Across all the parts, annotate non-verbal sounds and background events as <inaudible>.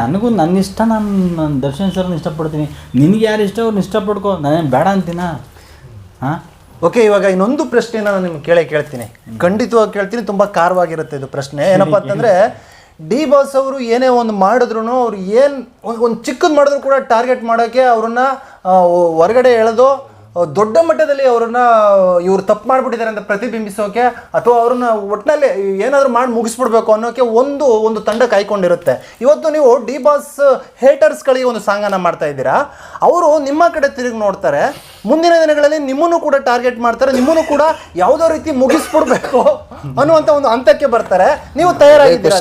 ನನಗೂ ನನ್ನ ಇಷ್ಟ, ನಾನು ದರ್ಶನ್ ಸರ್ನ ಇಷ್ಟಪಡ್ತೀನಿ. ನಿನಗೆ ಯಾರು ಇಷ್ಟ ಅವ್ರನ್ನ ಇಷ್ಟಪಡ್ಕೊ, ನಾನೇನು ಬೇಡ ಅಂತೀನ? ಹಾಂ? ಓಕೆ, ಇವಾಗ ಇನ್ನೊಂದು ಪ್ರಶ್ನೆ ನಾನು ನಿಮ್ಗೆ ಕೇಳೇ ಕೇಳ್ತೀನಿ. ಖಂಡಿತವಾಗಿ ಕೇಳ್ತೀನಿ, ತುಂಬ ಕಾರವಾಗಿರುತ್ತೆ ಇದು ಪ್ರಶ್ನೆ. ಏನಪ್ಪ ಅಂತಂದರೆ, ಡಿ ಬಾಸ್ ಅವರು ಏನೇ ಒಂದು ಮಾಡಿದ್ರು ಅವ್ರು ಏನು, ಒಂದು ಚಿಕ್ಕದು ಮಾಡಿದ್ರು ಕೂಡ ಟಾರ್ಗೆಟ್ ಮಾಡೋಕ್ಕೆ ಅವ್ರನ್ನ ಹೊರಗಡೆ ಎಳೆದು ದೊಡ್ಡ ಮಟ್ಟದಲ್ಲಿ ಅವ್ರನ್ನ ಇವ್ರು ತಪ್ಪು ಮಾಡಿಬಿಟ್ಟಿದ್ದಾರೆ ಅಂತ ಪ್ರತಿಬಿಂಬಿಸೋಕೆ ಅಥವಾ ಅವ್ರನ್ನ ಒಟ್ಟಿನಲ್ಲಿ ಏನಾದರೂ ಮಾಡಿ ಮುಗಿಸ್ಬಿಡ್ಬೇಕು ಅನ್ನೋಕೆ ಒಂದು ಒಂದು ತಂಡ ಕಾಯ್ಕೊಂಡಿರುತ್ತೆ. ಇವತ್ತು ನೀವು ಡಿ ಬಾಸ್ ಹೇಟರ್ಸ್ಗಳಿಗೆ ಒಂದು ಸಾಂಗನ್ನ ಮಾಡ್ತಾ ಇದ್ದೀರಾ. ಅವರು ನಿಮ್ಮ ಕಡೆ ತಿರುಗಿ ನೋಡ್ತಾರೆ. ಮುಂದಿನ ದಿನಗಳಲ್ಲಿ ನಿಮ್ಮನ್ನು ಕೂಡ ಟಾರ್ಗೆಟ್ ಮಾಡ್ತಾರೆ. ನಿಮ್ಮನ್ನು ಕೂಡ ಯಾವುದೋ ರೀತಿ ಮುಗಿಸ್ಬಿಡ್ಬೇಕು ಅನ್ನುವಂಥ ಒಂದು ಹಂತಕ್ಕೆ ಬರ್ತಾರೆ. ನೀವು ತಯಾರಾಗಿದ್ದೀರಾ.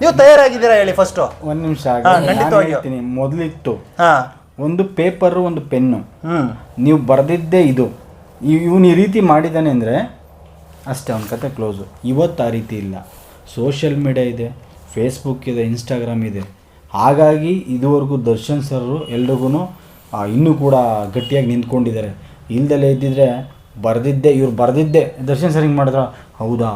ನೀವು ತಯಾರಾಗಿದ್ದೀರಾ ಹೇಳಿ ಫಸ್ಟು ಒಂದು ನಿಮಿಷ ಖಂಡಿತವಾಗಿ ಮೊದಲಿತ್ತು. ಹಾ. ಒಂದು ಪೇಪರು ಒಂದು ಪೆನ್ನು ನೀವು ಬರೆದಿದ್ದೇ ಇದು. ಇವನು ಈ ರೀತಿ ಮಾಡಿದ್ದಾನೆ ಅಂದರೆ ಅಷ್ಟೇ ಅವನ ಕತೆ ಕ್ಲೋಸು ಇವತ್ತು ಆ ರೀತಿ ಇಲ್ಲ. ಸೋಷಿಯಲ್ ಮೀಡಿಯಾ ಇದೆ ಫೇಸ್ಬುಕ್ ಇದೆ ಇನ್ಸ್ಟಾಗ್ರಾಮ್ ಇದೆ. ಹಾಗಾಗಿ ಇದುವರೆಗೂ ದರ್ಶನ್ ಸರ್ರು ಎಲ್ರಿಗೂ ಇನ್ನೂ ಕೂಡ ಗಟ್ಟಿಯಾಗಿ ನಿಂತ್ಕೊಂಡಿದ್ದಾರೆ. ಇಲ್ದಲೇ ಇದ್ದಿದ್ರೆ ಬರೆದಿದ್ದೆ ಇವ್ರು ಬರೆದಿದ್ದೆ. ದರ್ಶನ್ ಸರ್ ಹಿಂಗೆ ಮಾಡಿದ್ರ? ಹೌದಾ?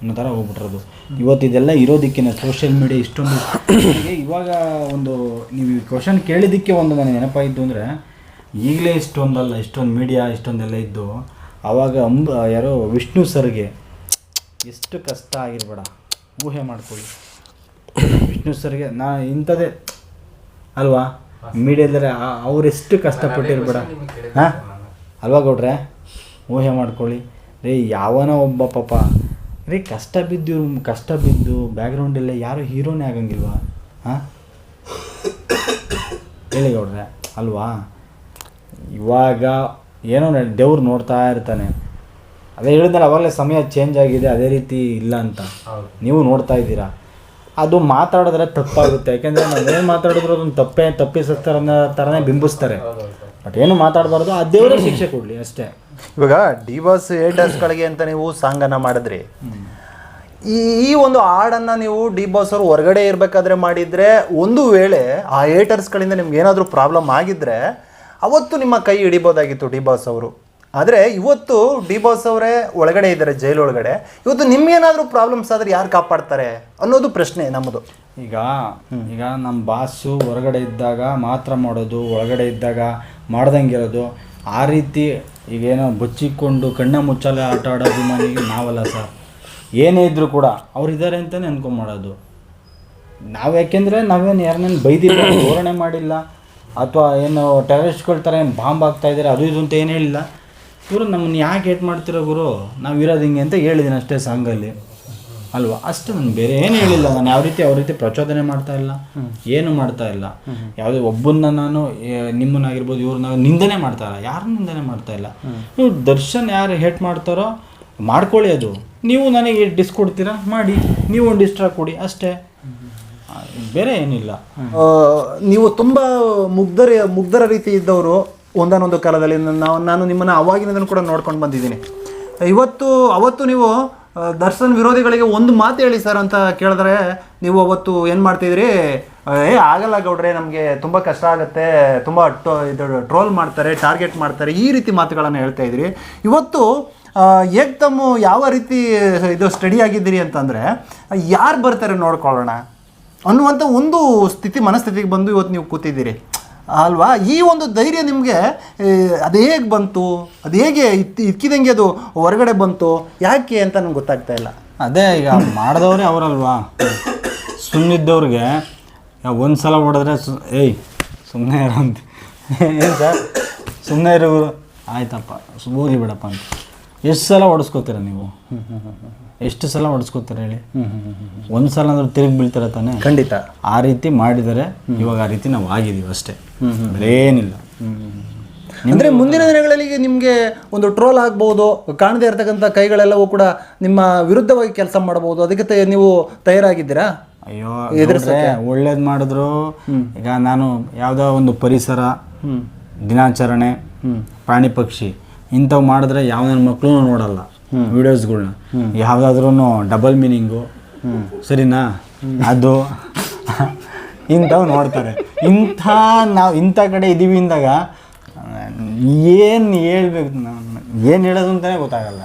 ಅನ್ನೋ ಥರ ಹೋಗ್ಬಿಟ್ರದು ಇವತ್ತು ಇದೆಲ್ಲ ಇರೋದಕ್ಕಿಂತ ಸೋಷಿಯಲ್ ಮೀಡಿಯಾ ಇಷ್ಟೊಂದು ನನಗೆ ಇವಾಗ ಒಂದು ನೀವು ಈ ಕ್ವಶನ್ ಕೇಳಿದ್ದಕ್ಕೆ ಒಂದು ನನಗೆ ನೆನಪಾಯಿತು ಅಂದರೆ ಈಗಲೇ ಇಷ್ಟೊಂದಲ್ಲ ಇಷ್ಟೊಂದು ಮೀಡಿಯಾ ಇಷ್ಟೊಂದೆಲ್ಲ ಇದ್ದು ಆವಾಗ ಅಂಬ ಯಾರೋ ವಿಷ್ಣು ಸರ್ಗೆ ಎಷ್ಟು ಕಷ್ಟ ಆಗಿರ್ಬೇಡ ಊಹೆ ಮಾಡ್ಕೊಳ್ಳಿ. ವಿಷ್ಣು ಸರ್ಗೆ ನಾ ಇಂಥದ್ದೇ ಅಲ್ವಾ? ಮೀಡಿಯಾದಲ್ಲಿ ಅವರೆಷ್ಟು ಕಷ್ಟಪಟ್ಟಿರ್ಬೇಡ. ಹಾಂ? ಅಲ್ವಾ ಗೌಡ್ರೆ? ಊಹೆ ಮಾಡ್ಕೊಳ್ಳಿ. ರೀ ಯಾವನೋ ಒಬ್ಬ ಪಾಪ ರೀ ಕಷ್ಟ ಬಿದ್ದು ಕಷ್ಟ ಬಿದ್ದು ಬ್ಯಾಕ್ಗ್ರೌಂಡಲ್ಲೇ ಯಾರು ಹೀರೋನೇ ಆಗಂಗಿಲ್ವಾ? ಹಾಂ? ಹೇಳಿ ಗೌಡ್ರೆ ಅಲ್ವಾ? ಇವಾಗ ಏನೋ ದೇವ್ರು ನೋಡ್ತಾ ಇರ್ತಾನೆ. ಅದೇ ಹೇಳಿದ್ನಲ್ಲ ಅವಾಗಲೇ ಸಮಯ ಚೇಂಜ್ ಆಗಿದೆ ಅದೇ ರೀತಿ ಇಲ್ಲ ಅಂತ. ನೀವು ನೋಡ್ತಾ ಇದ್ದೀರಾ? ಅದು ಮಾತಾಡಿದ್ರೆ ತಪ್ಪಾಗುತ್ತೆ. ಯಾಕೆಂದರೆ ನಾವೇನು ಮಾತಾಡಿದ್ರು ಅದನ್ನು ತಪ್ಪೇ ತಪ್ಪಿಸ್ತಾರೆ ಅನ್ನೋ ಥರನೇ ಬಿಂಬಿಸ್ತಾರೆ. ಬಟ್ ಏನು ಮಾತಾಡಬಾರ್ದು ಆ ದೇವರೇ ಶಿಕ್ಷೆ ಕೊಡಲಿ ಅಷ್ಟೇ. ಇವಾಗ ಡಿ ಬಾಸ್ ಹೇಟರ್ಸ್ಗಳಿಗೆ ಅಂತ ನೀವು ಸಾಂಗನ್ನು ಮಾಡಿದ್ರಿ. ಈ ಈ ಒಂದು ಹಾಡನ್ನು ನೀವು ಡಿ ಬಾಸ್ ಅವರು ಹೊರಗಡೆ ಇರಬೇಕಾದ್ರೆ ಮಾಡಿದ್ರೆ ಒಂದು ವೇಳೆ ಆ ಏಟರ್ಸ್ಗಳಿಂದ ನಿಮ್ಗೆ ಏನಾದರೂ ಪ್ರಾಬ್ಲಮ್ ಆಗಿದ್ರೆ ಅವತ್ತು ನಿಮ್ಮ ಕೈ ಹಿಡಿಬೋದಾಗಿತ್ತು ಡಿ ಬಾಸ್ ಅವರು. ಆದರೆ ಇವತ್ತು ಡಿ ಬಾಸ್ ಅವರೇ ಒಳಗಡೆ ಇದ್ದಾರೆ ಜೈಲು ಒಳಗಡೆ ಇವತ್ತು ನಿಮ್ಗೇನಾದರೂ ಪ್ರಾಬ್ಲಮ್ಸ್ ಆದರೆ ಯಾರು ಕಾಪಾಡ್ತಾರೆ ಅನ್ನೋದು ಪ್ರಶ್ನೆ ನಮ್ಮದು. ಈಗ ಈಗ ನಮ್ಮ ಬಾಸು ಹೊರಗಡೆ ಇದ್ದಾಗ ಮಾತ್ರ ಮಾಡೋದು, ಒಳಗಡೆ ಇದ್ದಾಗ ಮಾಡ್ದಂಗಿರೋದು, ಆ ರೀತಿ ಈಗೇನೋ ಬಚ್ಚಿಕೊಂಡು ಕಣ್ಣ ಮುಚ್ಚಾಲೆ ಆಟ ಆಡೋ ಅಭಿಮಾನಿಗೆ ನಾವಲ್ಲ ಸರ್. ಏನೇ ಇದ್ದರೂ ಕೂಡ ಅವ್ರು ಇದ್ದಾರೆ ಅಂತಲೇ ಅನ್ಕೊಂಡ್ ನಾವು ಯಾಕೆಂದರೆ ನಾವೇನು ಯಾರನ್ನೇನು ಬೈದಿಲ್ಲ, ಧೋರಣೆ ಮಾಡಿಲ್ಲ, ಅಥವಾ ಏನು ಟೆರರಿಸ್ಟ್ಗಳ ಥರ ಏನು ಬಾಂಬ್ ಆಗ್ತಾ ಇದ್ದಾರೆ ಅದು ಇದು ಅಂತ ಏನು ಹೇಳಿಲ್ಲ. ಇವರು ನಮ್ಮನ್ನು ಯಾಕೆ ಏಟ್ ಮಾಡ್ತಿರೋ ಗುರು? ನಾವು ಇರೋದು ಹಿಂಗೆ ಅಂತ ಹೇಳಿದ್ದೀನಿ ಅಷ್ಟೇ ಸಾಂಗಲ್ಲಿ. ಅಲ್ವಾ? ಅಷ್ಟು ನಾನು ಬೇರೆ ಏನು ಹೇಳಿಲ್ಲ ನಾನು. ಯಾವ ರೀತಿ ಯಾವ ರೀತಿ ಪ್ರಚೋದನೆ ಮಾಡ್ತಾ ಇಲ್ಲ ಏನು ಮಾಡ್ತಾ ಇಲ್ಲ. ಯಾವುದೇ ಒಬ್ಬನ್ನ ನಾನು ಏ- ನಿಮ್ಮನ್ನಾಗಿರ್ಬೋದು ಇವ್ರನ್ನ ನಿಂದನೆ ಮಾಡ್ತಾ ಇಲ್ಲ. ಯಾರು ನಿಂದನೆ ಮಾಡ್ತಾ ಇಲ್ಲ. ನೀವು ದರ್ಶನ್ ಯಾರು ಹೇಟ್ ಮಾಡ್ತಾರೋ ಮಾಡ್ಕೊಳ್ಳಿ ಅದು. ನೀವು ನನಗೆ ಡಿಸ್ ಕೊಡ್ತೀರಾ? ಮಾಡಿ. ನೀವು ಒಂದು ಡಿಸ್ಟ್ರಾ ಕೊಡಿ. ಅಷ್ಟೇ. ಬೇರೆ ಏನಿಲ್ಲ. ನೀವು ತುಂಬ ಮುಗ್ಧರ ಮುಗ್ಧರ ರೀತಿ ಇದ್ದವರು ಒಂದಾನೊಂದು ಕಾಲದಲ್ಲಿ. ನಾವು ನಾನು ನಿಮ್ಮನ್ನು ಅವಾಗಿನದನ್ನು ಕೂಡ ನೋಡ್ಕೊಂಡು ಬಂದಿದ್ದೀನಿ. ಇವತ್ತು ಅವತ್ತು ನೀವು ದರ್ಶನ್ ವಿರೋಧಿಗಳಿಗೆ ಒಂದು ಮಾತು ಹೇಳಿ ಸರ್ ಅಂತ ಕೇಳಿದ್ರೆ ನೀವು ಅವತ್ತು ಏನು ಮಾಡ್ತಿದ್ರಿ ಏ, ಆಗಲ್ಲ ಗೌಡ್ರೆ, ನಮಗೆ ತುಂಬ ಕಷ್ಟ ಆಗುತ್ತೆ, ತುಂಬ ಇದು, ಟ್ರೋಲ್ ಮಾಡ್ತಾರೆ, ಟಾರ್ಗೆಟ್ ಮಾಡ್ತಾರೆ, ಈ ರೀತಿ ಮಾತುಗಳನ್ನು ಹೇಳ್ತಾ ಇದ್ರಿ. ಇವತ್ತು ಏಕ್ದಮ್ಮು ಯಾವ ರೀತಿ ಇದು ಸ್ಟಡಿ ಆಗಿದ್ದೀರಿ ಅಂತಂದರೆ, ಯಾರು ಬರ್ತಾರೆ ನೋಡ್ಕೊಳ್ಳೋಣ ಅನ್ನುವಂಥ ಒಂದು ಸ್ಥಿತಿ, ಮನಸ್ಥಿತಿಗೆ ಬಂದು ಇವತ್ತು ನೀವು ಕೂತಿದ್ದೀರಿ. ಅಲ್ವಾ? ಈ ಒಂದು ಧೈರ್ಯ ನಿಮಗೆ ಅದು ಹೇಗೆ ಬಂತು? ಅದು ಹೇಗೆ ಇತ್ತು, ಇಕ್ಕಿದಂಗೆ ಅದು ಹೊರಗಡೆ ಬಂತು? ಯಾಕೆ ಅಂತ ನಂಗೆ ಗೊತ್ತಾಗ್ತಾ ಇಲ್ಲ. ಅದೇ ಈಗ ಮಾಡಿದವರೇ ಅವರಲ್ವಾ? ಸುಮ್ಮನಿದ್ದವ್ರಿಗೆ ಒಂದು ಸಲ ಹೊಡೆದ್ರೆ ಸು, ಏಯ್ ಸುಮ್ಮನೆ ಇರೋ ಅಂತ. ಏನು ಸರ್? ಸುಮ್ಮನೆ ಇರೋ. ಆಯ್ತಪ್ಪ ಹೋಗ್ಲಿ ಬಿಡಪ್ಪ ಅಂತ. ಎಷ್ಟು ಸಲ ಹೊಡೆಸ್ಕೋತೀರ ನೀವು? ಎಷ್ಟು ಸಲ ಹೊಡೆಸ್ಕೋತೀರ ಹೇಳಿ? ಒಂದು ಸಲ ಅಂದ್ರೆ ತಿರುಗಿ ಬೀಳ್ತೀರ ತಾನೆ? ಖಂಡಿತ. ಆ ರೀತಿ ಮಾಡಿದರೆ ಇವಾಗ ಆ ರೀತಿ ನಾವು ಆಗಿದ್ದೀವಿ ಅಷ್ಟೇ. ಏನಿಲ್ಲ ಅಂದರೆ ಮುಂದಿನ ದಿನಗಳಲ್ಲಿ ನಿಮಗೆ ಒಂದು ಟ್ರೋಲ್ ಆಗ್ಬೋದು ಕಾಣದೇ ಇರತಕ್ಕಂಥ ಕೈಗಳೆಲ್ಲವೂ ಕೂಡ ನಿಮ್ಮ ವಿರುದ್ಧವಾಗಿ ಕೆಲಸ ಮಾಡಬಹುದು. ಅದಕ್ಕೆ ನೀವು ತಯಾರಾಗಿದ್ದೀರಾ? ಅಯ್ಯೋ ಒಳ್ಳೇದು ಮಾಡಿದ್ರು. ಈಗ ನಾನು ಯಾವುದೋ ಒಂದು ಪರಿಸರ ದಿನಾಚರಣೆ ಪ್ರಾಣಿ ಪಕ್ಷಿ ಇಂಥವು ಮಾಡಿದ್ರೆ ಯಾವ ನನ್ನ ಮಕ್ಕಳು ನೋಡಲ್ಲ ವಿಡಿಯೋಸ್ಗಳ್ನ ಯಾವುದಾದ್ರೂ ಡಬಲ್ ಮೀನಿಂಗು ಸರಿನಾ? ಅದು ಇಂಥವು ನೋಡ್ತಾರೆ. ಇಂಥ ನಾವು ಇಂಥ ಕಡೆ ಇದ್ದೀವಿ ಅಂದಾಗ ಏನು ಹೇಳ್ಬೇಕು ಏನು ಹೇಳೋದು ಅಂತಲೇ ಗೊತ್ತಾಗಲ್ಲ.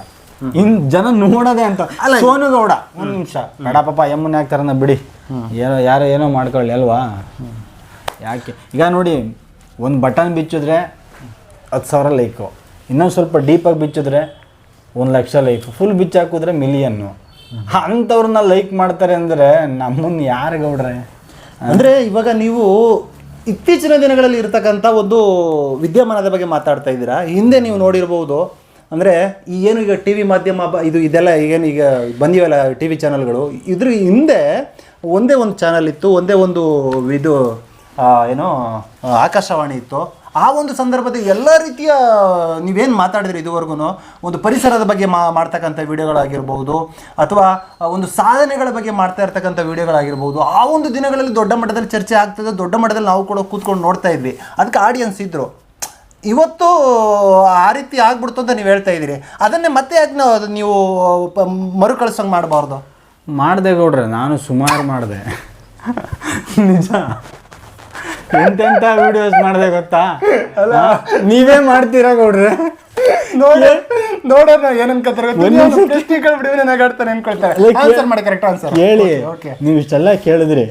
ಇನ್ ಜನ ನೋಡೋದೇ ಅಂತ. ಅಲ್ಲ ಸೋನು ಗೌಡ ಒಂದು ನಿಮಿಷ. ಬೇಡ ಪಾಪ ಯಮ್ಮನ ಯಾಕೆ ಬಿಡಿ. ಏನೋ ಯಾರೋ ಏನೋ ಮಾಡ್ಕೊಳ್ಳಿ ಅಲ್ವಾ? ಯಾಕೆ? ಈಗ ನೋಡಿ ಒಂದು ಬಟನ್ ಬಿಚ್ಚಿದ್ರೆ ಹತ್ತು ಸಾವಿರ ಲೈಕು ಇನ್ನೊಂದು ಸ್ವಲ್ಪ ಡೀಪಾಗಿ ಬಿಚ್ಚಿದ್ರೆ ಒಂದು ಲಕ್ಷ ಲೈಕ್ ಫುಲ್ ಬಿಚ್ಚ ಹಾಕಿದ್ರೆ ಮಿಲಿಯನ್ನು ಅಂಥವ್ರನ್ನ ಲೈಕ್ ಮಾಡ್ತಾರೆ ಅಂದರೆ ನಮ್ಮನ್ನು ಯಾರು ಗೌಡ್ರೆ? ಅಂದರೆ ಇವಾಗ ನೀವು ಇತ್ತೀಚಿನ ದಿನಗಳಲ್ಲಿ ಇರತಕ್ಕಂಥ ಒಂದು ವಿದ್ಯಮಾನದ ಬಗ್ಗೆ ಮಾತಾಡ್ತಾ ಇದ್ದೀರಾ? ಹಿಂದೆ ನೀವು ನೋಡಿರ್ಬೋದು. ಅಂದರೆ ಈ ಏನು ಈಗ ಟಿ ವಿ ಮಾಧ್ಯಮ ಇದು ಇದೆಲ್ಲ ಏನು ಈಗ ಬಂದಿವಲ್ಲ ಟಿ ವಿ ಚಾನಲ್ಗಳು ಇದ್ರ ಹಿಂದೆ ಒಂದೇ ಒಂದು ಚಾನಲ್ ಇತ್ತು ಒಂದೇ ಒಂದು ಇದು ಏನೋ ಆಕಾಶವಾಣಿ ಇತ್ತು. ಆ ಒಂದು ಸಂದರ್ಭದಲ್ಲಿ ಎಲ್ಲ ರೀತಿಯ, ನೀವೇನು ಮಾತಾಡಿದ್ರಿ ಇದುವರೆಗೂ ಒಂದು ಪರಿಸರದ ಬಗ್ಗೆ ಮಾ ಮಾಡ್ತಕ್ಕಂಥ ವಿಡಿಯೋಗಳಾಗಿರ್ಬೋದು, ಅಥವಾ ಒಂದು ಸಾಧನೆಗಳ ಬಗ್ಗೆ ಮಾಡ್ತಾ ಇರ್ತಕ್ಕಂಥ ವಿಡಿಯೋಗಳಾಗಿರ್ಬೋದು, ಆ ಒಂದು ದಿನಗಳಲ್ಲಿ ದೊಡ್ಡ ಮಟ್ಟದಲ್ಲಿ ಚರ್ಚೆ ಆಗ್ತದೆ, ದೊಡ್ಡ ಮಟ್ಟದಲ್ಲಿ ನಾವು ಕೂಡ ಕೂತ್ಕೊಂಡು ನೋಡ್ತಾ ಇದ್ವಿ. ಅದಕ್ಕೆ ಆಡಿಯನ್ಸ್ ಇದ್ದರು ಇವತ್ತು, ಆ ರೀತಿ ಆಗ್ಬಿಡ್ತು ಅಂತ ನೀವು ಹೇಳ್ತಾ ಇದ್ದೀರಿ. ಅದನ್ನೇ ಮತ್ತೆ ಯಾಕೆ ನಾವು ನೀವು ಮರುಕಳಿಸಂಗೆ ಮಾಡಬಾರ್ದು? ಮಾಡಿದೆ ಗೌಡ್ರೆ, ನಾನು ಸುಮಾರು ಮಾಡಿದೆ. ನಿಜ. ಎಂತೆಂಥ ವಿಡಿಯೋಸ್ ಮಾಡಿದೆ ಗೊತ್ತಾ? ಅಲ್ಲ. ನೀವೇ ಮಾಡ್ತೀರಾ ಗೌಡ್ರೆ? ನೋಡಿ ನೋಡೋಣ ಏನ್ ಅನ್ಕೋತಾರೆ ಪ್ರಶ್ನೆಗಳು ಬಿಡಿ ನಗಾಡ್ತಾನೆ ಅನ್ಕೊಳ್ತಾರೆ. ಆನ್ಸರ್ ಮಾಡಿ ಕರೆಕ್ಟ್ ಆನ್ಸರ್ ಹೇಳಿ ಓಕೆ ನೀವು ಇಷ್ಟೆಲ್ಲ ಕೇಳಿದ್ರಿ.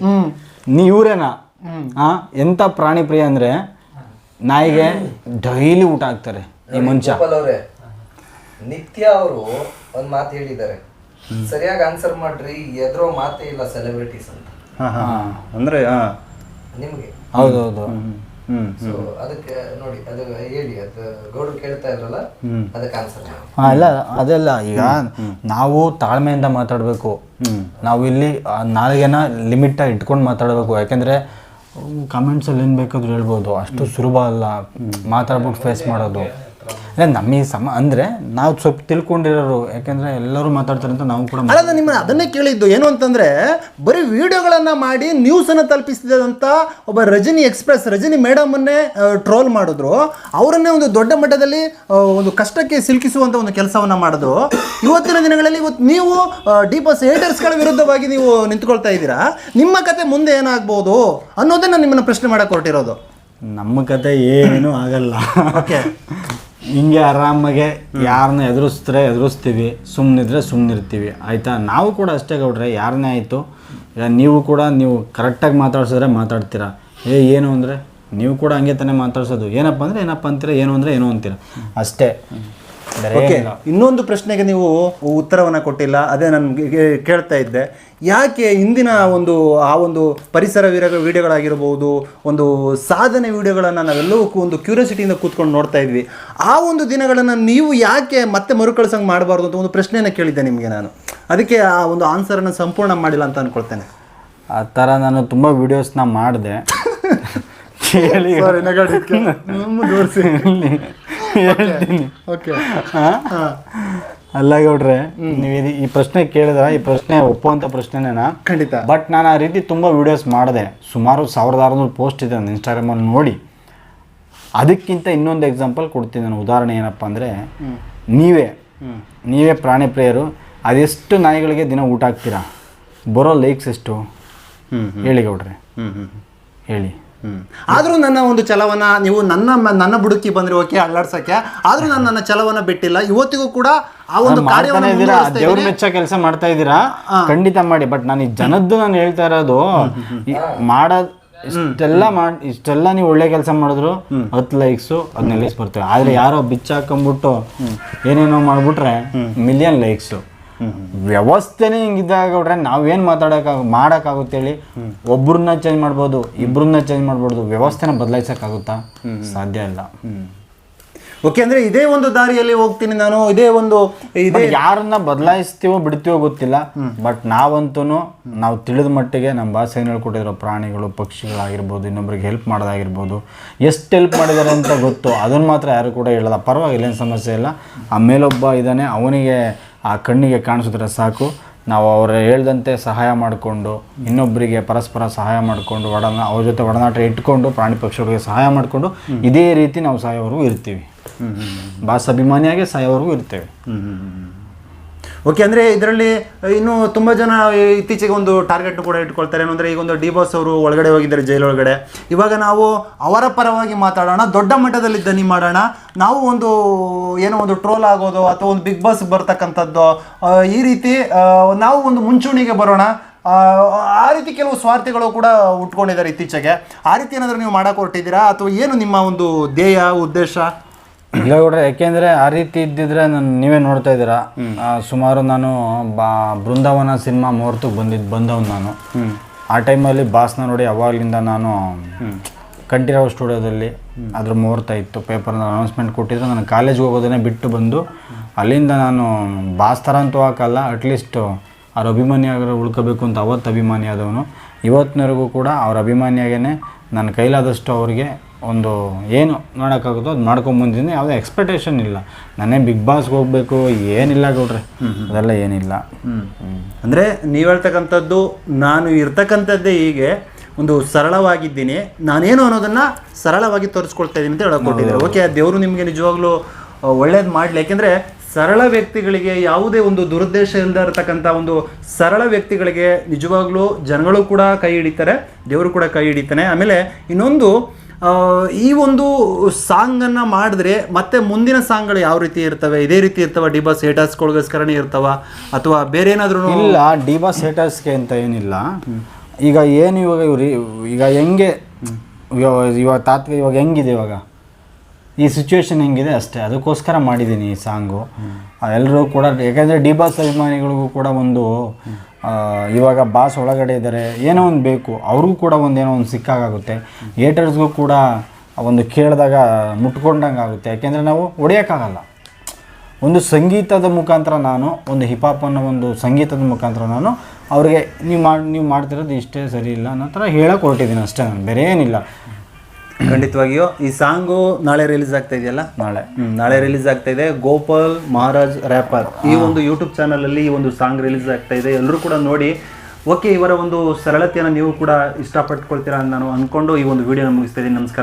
ಇವರೇನಾ ಹಾ? ಎಂತ ಪ್ರಾಣಿ ಪ್ರಿಯ ಅಂದ್ರೆ ನಾಯಿಗೆ ಡೈಲಿ ಊಟ ಹಾಕ್ತಾರೆ ಈ ಮುಂಚೆ. ನಿತ್ಯ ಅವರು ಒಂದ್ ಮಾತು ಹೇಳಿದ್ದಾರೆ. ಸರಿಯಾಗಿ ಆನ್ಸರ್ ಮಾಡ್ರಿ ಎದ್ರೋ ಮಾತೇ ಇಲ್ಲ ಸೆಲೆಬ್ರಿಟೀಸ್ ಅಂತ. ಹಾ ಹಾ. ಅಂದ್ರೆ ಹಾ. ನಿಮ್ಗೆ? ಹೌದೌದು ಹೌದು. ಸೊ ಅದಕ್ಕೆ ನೋಡಿ ಅದು ಹೇಳಿ ಅದು ಗೌಡ್ರು ಕೇಳ್ತಾ ಇದ್ರಲ್ಲ ಅದಕ್ಕೆ ಆನ್ಸರ್ ಮಾಡಿ. ಹಾ, ಇಲ್ಲ ಅದೆಲ್ಲ ಈಗ ನಾವು ತಾಳ್ಮೆಯಿಂದ ಮಾತಾಡಬೇಕು. ನಾವು ಇಲ್ಲಿ ನಾಳೆಗೆನ ನಾಲ್ಗೆನ ಲಿಮಿಟ್ ಇಟ್ಕೊಂಡು ಮಾತಾಡಬೇಕು. ಯಾಕೆಂದ್ರೆ ಕಮೆಂಟ್ಸಲ್ಲಿ ಏನು ಬೇಕಾದ್ರೂ ಹೇಳ್ಬೋದು. ಅಷ್ಟು ಸುಲಭ ಅಲ್ಲ. ಮಾತಾಡ್ಬಿಟ್ಟು ಫೇಸ್ ಮಾಡೋದು. ಇಲ್ಲ ನಮಗೆ ಸಮ ಅಂದರೆ ನಾವು ಸ್ವಲ್ಪ ತಿಳ್ಕೊಂಡಿರೋರು ಯಾಕೆಂದ್ರೆ ಎಲ್ಲರೂ ಮಾತಾಡ್ತಾರೆ ಅಂತ ನಾವು ಕೂಡ ಅಲ್ಲ ನಿಮ್ಮ ನಿಮ್ಮನ್ನ ಅದನ್ನೇ ಕೇಳಿದ್ದು ಏನು ಅಂತಂದ್ರೆ ಬರೀ ವಿಡಿಯೋಗಳನ್ನು ಮಾಡಿ ನ್ಯೂಸ್ ಅನ್ನ ತಲುಪಿಸಿದಂತ ಒಬ್ಬ ರಜನಿ ಎಕ್ಸ್ಪ್ರೆಸ್ ರಜನಿ ಮೇಡಮ್ ಅನ್ನೇ ಟ್ರೋಲ್ ಮಾಡಿದ್ರು. ಅವರನ್ನೇ ಒಂದು ದೊಡ್ಡ ಮಟ್ಟದಲ್ಲಿ ಒಂದು ಕಷ್ಟಕ್ಕೆ ಸಿಲುಕಿಸುವಂತ ಒಂದು ಕೆಲಸವನ್ನ ಮಾಡಿದ್ರು. ಇವತ್ತಿನ ದಿನಗಳಲ್ಲಿ ಇವತ್ತು ನೀವು ಡೀಪಸ್ ಹೇಟರ್ಸ್ಗಳ ವಿರುದ್ಧವಾಗಿ ನೀವು ನಿಂತ್ಕೊಳ್ತಾ ಇದ್ದೀರಾ? ನಿಮ್ಮ ಕತೆ ಮುಂದೆ ಏನಾಗ್ಬೋದು ಅನ್ನೋದೇ ನಾನು ನಿಮ್ಮನ್ನ ಪ್ರಶ್ನೆ ಮಾಡಕ್ ಹೊರಟಿರೋದು. ನಮ್ಮ ಕತೆ ಏನೂ ಆಗಲ್ಲ. ಓಕೆ ಹಿಂಗೆ ಆರಾಮಾಗೆ ಯಾರನ್ನ ಎದುರಿಸಿದ್ರೆ ಎದುರಿಸ್ತೀವಿ ಸುಮ್ಮನಿದ್ರೆ ಸುಮ್ಮನಿರ್ತೀವಿ ಆಯಿತಾ? ನಾವು ಕೂಡ ಅಷ್ಟೇ ಗೌಡ್ರೆ, ಯಾರನ್ನೇ ಆಯಿತು ನೀವು ಕೂಡ ನೀವು ಕರೆಕ್ಟಾಗಿ ಮಾತಾಡ್ಸಿದ್ರೆ ಮಾತಾಡ್ತೀರಾ? ಏ, ಏನು ಅಂದರೆ? ನೀವು ಕೂಡ ಹಂಗೆ ತಾನೇ ಮಾತಾಡ್ಸೋದು. ಏನಪ್ಪ ಅಂದರೆ ಏನಪ್ಪ ಅಂತೀರ, ಏನು ಅಂದರೆ ಏನು ಅಂತೀರ? ಅಷ್ಟೇ. ಓಕೆ ಇನ್ನೊಂದು ಪ್ರಶ್ನೆಗೆ ನೀವು ಉತ್ತರವನ್ನು ಕೊಟ್ಟಿಲ್ಲ ಅದೇ ನಾನು ಕೇಳ್ತಾ ಇದ್ದೆ. ಯಾಕೆ ಇಂದಿನ ಒಂದು ಆ ಒಂದು ಪರಿಸರ ವೀರ ವೀಡಿಯೋಗಳಾಗಿರ್ಬೋದು ಒಂದು ಸಾಧನೆ ವಿಡಿಯೋಗಳನ್ನು ನಾವೆಲ್ಲವೂ ಒಂದು ಕ್ಯೂರಿಯಾಸಿಟಿಯಿಂದ ಕೂತ್ಕೊಂಡು ನೋಡ್ತಾ ಇದ್ವಿ. ಆ ಒಂದು ದಿನಗಳನ್ನು ನೀವು ಯಾಕೆ ಮತ್ತೆ ಮರುಕಳಿಸಂಗೆ ಮಾಡಬಾರ್ದು ಅಂತ ಒಂದು ಪ್ರಶ್ನೆಯನ್ನು ಕೇಳಿದ್ದೆ ನಿಮಗೆ ನಾನು. ಅದಕ್ಕೆ ಆ ಒಂದು ಆನ್ಸರನ್ನು ಸಂಪೂರ್ಣ ಮಾಡಿಲ್ಲ ಅಂತ ಅಂದ್ಕೊಳ್ತೇನೆ ಆ ಥರ ನಾನು ತುಂಬ ವೀಡಿಯೋಸ್ನ ಮಾಡಿದೆ. ಕೇಳಿ. <laughs> <laughs> ಹೇಳ್ತೀನಿ. ಓಕೆ? ಅಲ್ಲ ಗೌಡ್ರೆ ನೀವು ಈ ಪ್ರಶ್ನೆ ಕೇಳಿದ್ರ ಈ ಪ್ರಶ್ನೆ ಒಪ್ಪುವಂಥ ಪ್ರಶ್ನೆನೇನಾ? ಖಂಡಿತ. ಬಟ್ ನಾನು ಆ ರೀತಿ ತುಂಬ ವೀಡಿಯೋಸ್ ಮಾಡಿದೆ. ಸುಮಾರು ಸಾವಿರದ ಆರುನೂರು ಪೋಸ್ಟ್ ಇದೆ ನನ್ನ ಇನ್ಸ್ಟಾಗ್ರಾಮಲ್ಲಿ ನೋಡಿ. ಅದಕ್ಕಿಂತ ಇನ್ನೊಂದು ಎಕ್ಸಾಂಪಲ್ ಕೊಡ್ತೀನಿ ನಾನು. ಉದಾಹರಣೆ ಏನಪ್ಪ ಅಂದರೆ ನೀವೇ ನೀವೇ ಪ್ರಾಣಿ ಪ್ರಿಯರು ಅದೆಷ್ಟು ನಾಯಿಗಳಿಗೆ ದಿನ ಊಟ ಹಾಕ್ತೀರಾ? ಬರೋ ಲೈಕ್ಸ್ ಎಷ್ಟು? ಹೇಳಿ ಗೌಡ್ರೆ. ಹೇಳಿ. ಆದರೂ ನನ್ನ ಒಂದು ಛಲವನ್ನ ನೀವು ನನ್ನ ನನ್ನ ಬುಡುಕಿ ಬಂದ್ರೆ ಓಕೆ ಅಳ್ಳಾಡ್ಸಕ್ಕೆ ಆದ್ರೂ ನಾನು ನನ್ನ ಛಲವನ್ನ ಬಿಟ್ಟಿಲ್ಲ. ಇವತ್ತಿಗೂ ಕೂಡ ಆ ಒಂದು ದೇವ್ರ ಮೆಚ್ಚ ಕೆಲಸ ಮಾಡ್ತಾ ಇದ್ದೀರಾ? ಖಂಡಿತ ಮಾಡಿ. ಬಟ್ ನಾನು ಈ ಜನದ್ದು ನಾನು ಹೇಳ್ತಾ ಇರೋದು ಮಾಡ ಮಾಡೋದ್ ಇಷ್ಟೆಲ್ಲ ಮಾಡ್ ಇಷ್ಟೆಲ್ಲ ನೀವು ಒಳ್ಳೆ ಕೆಲಸ ಮಾಡಿದ್ರು ಹತ್ತು ಲೈಕ್ಸು ಹದಿನೈದು ಲೈಕ್ಸ್ ಬರ್ತವೆ ಆದ್ರೆ ಯಾರೋ ಬಿಚ್ಚ ಹಾಕೊಂಡ್ಬಿಟ್ಟು ಏನೇನೋ ಮಾಡ್ಬಿಟ್ರೆ ಮಿಲಿಯನ್ ಲೈಕ್ಸು ವ್ಯವಸ್ಥೆನೇ ಹಿಂಗಿದ್ದಾಗವ್ರೆ ನಾವೇನು ಮಾತಾಡೋಕ್ಕಾಗ ಮಾಡೋಕ್ಕಾಗುತ್ತೆ ಹೇಳಿ ಒಬ್ರನ್ನ ಚೇಂಜ್ ಮಾಡ್ಬೋದು ಇಬ್ರನ್ನ ಚೇಂಜ್ ಮಾಡ್ಬೋದು ವ್ಯವಸ್ಥೆನ ಬದಲಾಯಿಸೋಕ್ಕಾಗುತ್ತಾ? ಸಾಧ್ಯ ಇಲ್ಲ. ಓಕೆ ಅಂದ್ರೆ ಇದೇ ಒಂದು ದಾರಿಯಲ್ಲಿ ಹೋಗ್ತೀನಿ ನಾನು ಇದೇ ಒಂದು ಇದೇ ಯಾರನ್ನ ಬದಲಾಯಿಸ್ತೀವೋ ಬಿಡ್ತೀವೋ ಗೊತ್ತಿಲ್ಲ. ಬಟ್ ನಾವಂತೂ ನಾವು ತಿಳಿದ ಮಟ್ಟಿಗೆ ನಮ್ಮ ಭಾಷೆ ಏನು ಹೇಳ್ಕೊಟ್ಟಿರೋ ಪ್ರಾಣಿಗಳು ಪಕ್ಷಿಗಳಾಗಿರ್ಬೋದು ಇನ್ನೊಬ್ರಿಗೆ ಹೆಲ್ಪ್ ಮಾಡೋದಾಗಿರ್ಬೋದು ಎಷ್ಟು ಹೆಲ್ಪ್ ಮಾಡಿದ್ದಾರೆ ಅಂತ ಗೊತ್ತು. ಅದನ್ನು ಮಾತ್ರ ಯಾರು ಕೂಡ ಹೇಳಲ್ಲ. ಪರವಾಗಿಲ್ಲ ಏನು ಸಮಸ್ಯೆ ಇಲ್ಲ. ಆ ಮೇಲೊಬ್ಬ ಇದ್ದಾನೆ ಅವನಿಗೆ ಆ ಕಣ್ಣಿಗೆ ಕಾಣಿಸಿದ್ರೆ ಸಾಕು. ನಾವು ಅವ್ರು ಹೇಳ್ದಂತೆ ಸಹಾಯ ಮಾಡಿಕೊಂಡು ಇನ್ನೊಬ್ಬರಿಗೆ ಪರಸ್ಪರ ಸಹಾಯ ಮಾಡಿಕೊಂಡು ಒಡನ ಅವ್ರ ಜೊತೆ ಒಡನಾಟ ಇಟ್ಕೊಂಡು ಪ್ರಾಣಿ ಪಕ್ಷಿಗಳಿಗೆ ಸಹಾಯ ಮಾಡಿಕೊಂಡು ಇದೇ ರೀತಿ ನಾವು ಸಾಯೋವರೆಗೂ ಇರ್ತೀವಿ. ಭಾಷಾಭಿಮಾನಿಯಾಗೆ ಸಾಯೋವರೆಗೂ ಇರ್ತೇವೆ. ಓಕೆ ಅಂದರೆ ಇದರಲ್ಲಿ ಇನ್ನೂ ತುಂಬ ಜನ ಇತ್ತೀಚೆಗೆ ಒಂದು ಟಾರ್ಗೆಟ್ ಕೂಡ ಇಟ್ಕೊಳ್ತಾರೆ. ಏನಂದರೆ ಈಗ ಒಂದು ಡಿ ಬಾಸ್ ಅವರು ಒಳಗಡೆ ಹೋಗಿದ್ದಾರೆ ಜೈಲೊಳಗಡೆ. ಇವಾಗ ನಾವು ಅವರ ಪರವಾಗಿ ಮಾತಾಡೋಣ ದೊಡ್ಡ ಮಟ್ಟದಲ್ಲಿ ದನಿ ಮಾಡೋಣ. ನಾವು ಒಂದು ಏನೋ ಒಂದು ಟ್ರೋಲ್ ಆಗೋದು ಅಥವಾ ಒಂದು ಬಿಗ್ ಬಾಸ್ ಬರ್ತಕ್ಕಂಥದ್ದು ಈ ರೀತಿ ನಾವು ಒಂದು ಮುಂಚೂಣಿಗೆ ಬರೋಣ. ಆ, ರೀತಿ ಕೆಲವು ಸ್ವಾರ್ಥಿಗಳು ಕೂಡ ಉಟ್ಕೊಂಡಿದ್ದಾರೆ ಇತ್ತೀಚೆಗೆ. ಆ ರೀತಿ ಏನಾದರೂ ನೀವು ಮಾಡಕ್ಕೆ ಹೊರಟಿದ್ದೀರಾ ಅಥವಾ ಏನು ನಿಮ್ಮ ಒಂದು ಧ್ಯೇಯ ಉದ್ದೇಶ? ಇಲ್ಲ ಗೌಡ್ರೆ ಯಾಕೆಂದರೆ ಆ ರೀತಿ ಇದ್ದಿದ್ರೆ ನಾನು ನೀವೇ ನೋಡ್ತಾ ಇದ್ದೀರಾ. ಸುಮಾರು ನಾನು ಬಾ ಬೃಂದಾವನ ಸಿನಿಮಾ ಮುಹೂರ್ತಕ್ಕೆ ಬಂದಿದ್ದು ಬಂದವನು ನಾನು. ಆ ಟೈಮಲ್ಲಿ ಬಾಸ್ನ ನೋಡಿ ಅವಾಗಲಿಂದ ನಾನು ಕಂಠೀರವ ಸ್ಟುಡಿಯೋದಲ್ಲಿ ಅದ್ರ ಮುಹೂರ್ತ ಇತ್ತು ಪೇಪರ್ನ ಅನೌನ್ಸ್ಮೆಂಟ್ ಕೊಟ್ಟಿದ್ರು. ನಾನು ಕಾಲೇಜ್ಗೆ ಹೋಗೋದನ್ನೇ ಬಿಟ್ಟು ಬಂದು ಅಲ್ಲಿಂದ ನಾನು ಬಾಸ್ ಥರ ಅಂತೂ ಹಾಕಲ್ಲ ಅಟ್ಲೀಸ್ಟ್ ಅವ್ರ ಅಭಿಮಾನಿ ಆಗಿರೋ ಉಳ್ಕೋಬೇಕು ಅಂತ ಅವತ್ತು ಅಭಿಮಾನಿ ಆದವನು. ಇವತ್ತಿನವರೆಗೂ ಕೂಡ ಅವ್ರ ಅಭಿಮಾನಿಯಾಗೇ ನನ್ನ ಕೈಲಾದಷ್ಟು ಅವ್ರಿಗೆ ಒಂದು ಏನು ಮಾಡೋಕ್ಕಾಗುತ್ತೋ ಅದು ಮಾಡ್ಕೊಂಬಂದಿದ್ದೀನಿ ಯಾವುದೇ ಎಕ್ಸ್ಪೆಕ್ಟೇಷನ್ ಇಲ್ಲ. ನಾನೇ ಬಿಗ್ ಬಾಸ್ಗೆ ಹೋಗಬೇಕು ಏನಿಲ್ಲ ಗೌಡ್ರೆ. ಅದೆಲ್ಲ ಏನಿಲ್ಲ. ಅಂದರೆ ನೀವು ಹೇಳ್ತಕ್ಕಂಥದ್ದು ನಾನು ಇರ್ತಕ್ಕಂಥದ್ದೇ ಹೀಗೆ ಒಂದು ಸರಳವಾಗಿದ್ದೀನಿ. ನಾನೇನು ಅನ್ನೋದನ್ನು ಸರಳವಾಗಿ ತೋರಿಸ್ಕೊಳ್ತಾ ಇದ್ದೀನಿ ಅಂತ ಹೇಳಕ್ ಕೊಟ್ಟಿದ್ದಾರೆ. ಓಕೆ ದೇವರು ನಿಮಗೆ ನಿಜವಾಗ್ಲೂ ಒಳ್ಳೇದು ಮಾಡಲಿ. ಯಾಕೆಂದರೆ ಸರಳ ವ್ಯಕ್ತಿಗಳಿಗೆ ಯಾವುದೇ ಒಂದು ದುರುದ್ದೇಶ ಇಲ್ಲದೆ ಇರತಕ್ಕಂಥ ಒಂದು ಸರಳ ವ್ಯಕ್ತಿಗಳಿಗೆ ನಿಜವಾಗ್ಲೂ ಜನಗಳು ಕೂಡ ಕೈ ಹಿಡಿತಾರೆ ದೇವರು ಕೂಡ ಕೈ ಹಿಡಿತಾನೆ. ಆಮೇಲೆ ಇನ್ನೊಂದು ಈ ಒಂದು ಸಾಂಗನ್ನು ಮಾಡಿದ್ರೆ ಮತ್ತೆ ಮುಂದಿನ ಸಾಂಗ್ಗಳು ಯಾವ ರೀತಿ ಇರ್ತವೆ? ಇದೇ ರೀತಿ ಇರ್ತವೆ? ಡಿ ಬಾಸ್ ಏಟರ್ಸ್ಗಳಿಗೋಸ್ಕರನೇ ಇರ್ತವ? ಅಥವಾ ಬೇರೆ ಏನಾದರೂ ಇಲ್ಲ ಡಿ ಬಾಸ್ ಹೇಟರ್ಸ್ಗೆ ಅಂತ ಏನಿಲ್ಲ. ಈಗ ಏನು ಇವಾಗ ಇವ್ರು ಈಗ ಹೆಂಗೆ ಇವಾಗ ತಾತ್ವ ತಾತ್ವಿಕ ಇವಾಗ ಹೆಂಗಿದೆ ಇವಾಗ? ಈ ಸಿಚುವೇಶನ್ ಹೆಂಗಿದೆ ಅಷ್ಟೇ. ಅದಕ್ಕೋಸ್ಕರ ಮಾಡಿದ್ದೀನಿ ಈ ಸಾಂಗು ಎಲ್ಲರೂ ಕೂಡ ಯಾಕಂದರೆ ಡಿ ಬಾಸ್ ಅಭಿಮಾನಿಗಳಿಗೂ ಕೂಡ ಒಂದು ಇವಾಗ ಬಾಸ್ ಒಳಗಡೆ ಇದ್ದಾರೆ, ಏನೋ ಒಂದು ಬೇಕು. ಅವ್ರಿಗೂ ಕೂಡ ಒಂದು ಏನೋ ಒಂದು ಸಿಕ್ಕಾಗುತ್ತೆ ಏಟರ್ಸ್ಗೂ ಕೂಡ ಒಂದು ಕೇಳಿದಾಗ ಮುಟ್ಕೊಂಡಂಗೆ ಆಗುತ್ತೆ. ಯಾಕೆಂದರೆ ನಾವು ಹೊಡೆಯೋಕ್ಕಾಗಲ್ಲ. ಒಂದು ಸಂಗೀತದ ಮುಖಾಂತರ ನಾನು, ಒಂದು ಹಿಪಾಪ್ ಅನ್ನೋ ಒಂದು ಸಂಗೀತದ ಮುಖಾಂತರ ನಾನು ಅವ್ರಿಗೆ, ನೀವು ಮಾಡಿ ನೀವು ಮಾಡ್ತಿರೋದು ಇಷ್ಟೇ ಸರಿ ಇಲ್ಲ ಅನ್ನೋ ಥರ ಹೇಳೋಕೆ ಹೊರಟಿದ್ದೀನಿ ಅಷ್ಟೇ ನಾನು. ಬೇರೆ ಏನಿಲ್ಲ ಖಂಡಿತವಾಗಿಯೂ ಈ ಸಾಂಗು ನಾಳೆ ರಿಲೀಸ್ ಆಗ್ತಾ ಇದೆಯಲ್ಲ? ನಾಳೆ. ನಾಳೆ ರಿಲೀಸ್ ಆಗ್ತಾ ಇದೆ. ಗೋಪಾಲ್ ಮಹಾರಾಜ್ ರ್ಯಾಪರ್ ಈ ಒಂದು ಯೂಟ್ಯೂಬ್ ಚಾನಲ್ ಅಲ್ಲಿ ಈ ಒಂದು ಸಾಂಗ್ ರಿಲೀಸ್ ಆಗ್ತಾ ಇದೆ. ಎಲ್ಲರೂ ಕೂಡ ನೋಡಿ. ಓಕೆ ಇವರ ಒಂದು ಸರಳತೆಯನ್ನು ನೀವು ಕೂಡ ಇಷ್ಟಪಟ್ಕೊಳ್ತೀರಾ ಅಂತ ನಾನು ಅನ್ಕೊಂಡು ಈ ಒಂದು ವಿಡಿಯೋನ ಮುಗಿಸ್ತಾ ಇದ್ದೀನಿ. ನಮಸ್ಕಾರ.